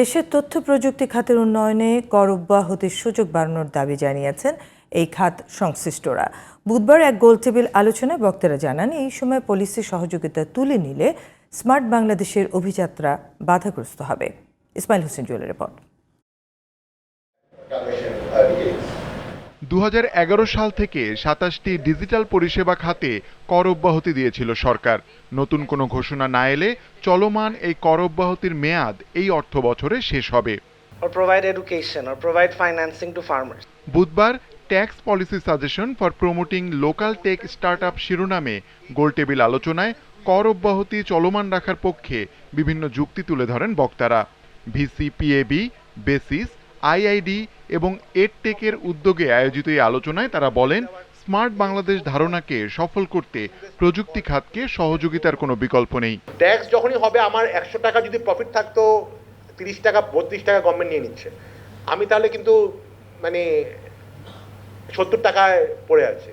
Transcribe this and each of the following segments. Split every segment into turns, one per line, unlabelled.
দেশের তথ্য প্রযুক্তি খাতের উন্নয়নে কর অব্যাহতির সুযোগ বাড়ানোর দাবি জানিয়েছেন এই খাত সংশ্লিষ্টরা। বুধবার এক গোলটেবিল আলোচনায় বক্তারা জানান, এই সময় পলিসি সহযোগিতা তুলে নিলে স্মার্ট বাংলাদেশের অভিযাত্রা বাধাগ্রস্ত হবে। ইসমাইল হোসেন জুয়েলের রিপোর্ট।
দু হাজার এগারো সাল থেকে সাতাশটি ডিজিটাল পরিষেবা খাতে কর অব্যাহতি দিয়েছিল সরকার। নতুন কোনো ঘোষণা না এলে চলমান এই কর অব্যাহতির মেয়াদ এই অর্থ বছরে শেষ হবে. বুধবার tax policy suggestion for promoting local tech startup শিরোনামে গোলটেবিল আলোচনায় কর অব্যাহতি চলমান রাখার পক্ষে বিভিন্ন যুক্তি তুলে ধরেন বক্তারা। ভিসি পিএবি বেসিস আইআইডি এবং এডটেকের উদ্যোগে আয়োজিত এই আলোচনায় তারা বলেন স্মার্ট বাংলাদেশ ধারণাকে সফল করতে প্রযুক্তি খাতকে সহযোগিতার কোনো বিকল্প নেই।
ট্যাক্স যখনই হবে আমার একশো টাকা যদি প্রফিট থাকতো তিরিশ টাকা বত্রিশ টাকা গভর্নমেন্ট নিয়ে নিচ্ছে। আমি তাহলে কিন্তু মানে সত্তর টাকায় পড়ে আছে।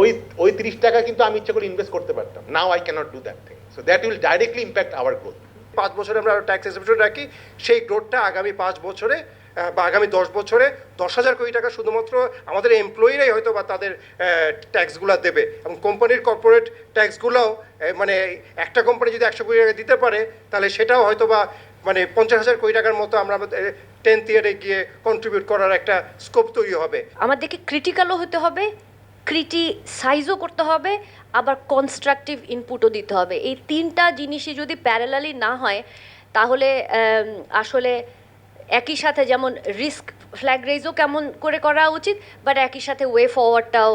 ওই ওই তিরিশ টাকা কিন্তু আমি ইচ্ছে করে ইনভেস্ট করতে পারতাম। Now I can't do that thing so that will directly impact our growth
পাঁচ বছরে আমরা ট্যাক্স এক্সেপশন রাখি। সেই গ্রোথটা আগামী পাঁচ বছরে বা আগামী দশ বছরে দশ হাজার কোটি টাকা শুধুমাত্র আমাদের এমপ্লয়িরাই হয়তো বা তাদের ট্যাক্সগুলো দেবে। এবং কোম্পানির কর্পোরেট ট্যাক্সগুলোও মানে একটা কোম্পানি যদি একশো কোটি টাকা দিতে পারে, তাহলে সেটাও হয়তো বা মানে পঞ্চাশ হাজার কোটি টাকার মতো আমরা টেন্থ ইয়ারে গিয়ে কন্ট্রিবিউট করার একটা স্কোপ তৈরি হবে।
আমাদেরকে ক্রিটিক্যালও হতে হবে ক্রিটিসাইজও করতে হবে, আবার কনস্ট্রাকটিভ ইনপুটও দিতে হবে। এই তিনটা জিনিসই যদি প্যারালালি না হয়, তাহলে আসলে একই সাথে যেমন রিস্ক ফ্ল্যাগ রেজও কেমন করে করা উচিত বাট একই সাথে ওয়ে ফরওয়ার্ডটাও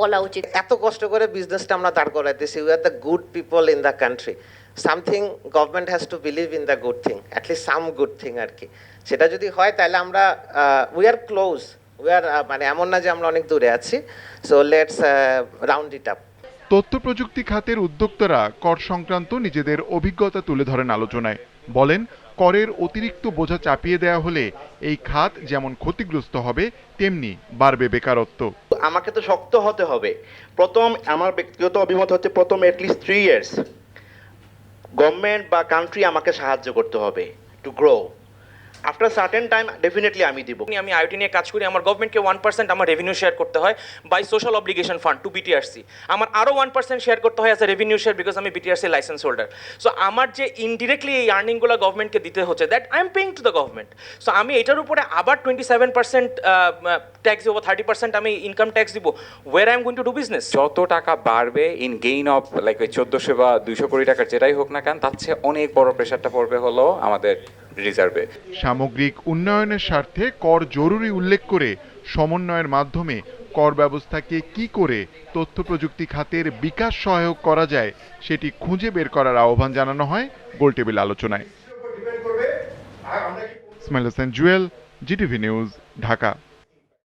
বলা উচিত।
এত কষ্ট করে বিজনেসটা আমরা দাঁড় করাইতেছি। We are the good people in the country something government has to believe in the good thing at least some good thing আর কি। সেটা যদি হয় তাহলে আমরা we are close we are মানে এমন না যে আমরা অনেক দূরে আছি। So let's round it up
তথ্য প্রযুক্তি খাতের উদ্যোক্তারা কর সংক্রান্ত নিজেদের অভিজ্ঞতা তুলে ধরেন আলোচনায়। বলেন করের অতিরিক্ত বোঝা চাপিয়ে দেয়া হলে এই খাত যেমন ক্ষতিগ্রস্ত হবে, তেমনি বাড়বে বেকারত্ব।
আমাকে তো শক্ত হতে হবে। প্রথম আমার ব্যক্তিগত অভিমত হচ্ছে প্রথম at least three years government বা কান্ট্রি আমাকে সাহায্য করতে হবে to grow after certain time definitely আমি দিব।
আমি আইওটি নিয়ে কাজ করি আমার গভর্নমেন্টকে ওয়ান পার্সেন্ট আমার রেভিনিউ শেয়ার করতে হয় by social obligation fund to BTRC আমার আরও ওয়ান পার্সেন্ট শেয়ার করতে হয় as a revenue share because আমি বিটিআরসি লাইসেন্স হোল্ডার সো আমার যে ইনডিরেক্টলি এই আর্নিংগুলো গভর্নমেন্টকে দিতে হচ্ছে that I am paying to the government so আমি এটার উপরে আবার টোয়েন্টি সেভেন পার্সেন্ট ট্যাক্স দিব থার্টি পার্সেন্ট আমি ইনকাম ট্যাক্স দিব। Where I am going to do business
যত টাকা বাড়বে ইন গেইন অফ লাইক ওই চোদ্দোশো বা দুইশো কোটি টাকার যেটাই হোক না কেন তার চেয়ে অনেক বড় প্রেশারটা পড়বে হলো আমাদের রিজার্ভে
সামগ্রিক উন্নয়নের স্বার্থে কর জরুরি উল্লেখ করে সমন্বয়ের মাধ্যমে কর ব্যবস্থাকে কি করে তথ্য প্রযুক্তি খাতের বিকাশ সহায়ক করা যায় সেটি খুঁজে বের করার আহ্বান জানানো হয় গোলটেবিল আলোচনায়। Ismail Hossain Jewel GTV news Dhaka.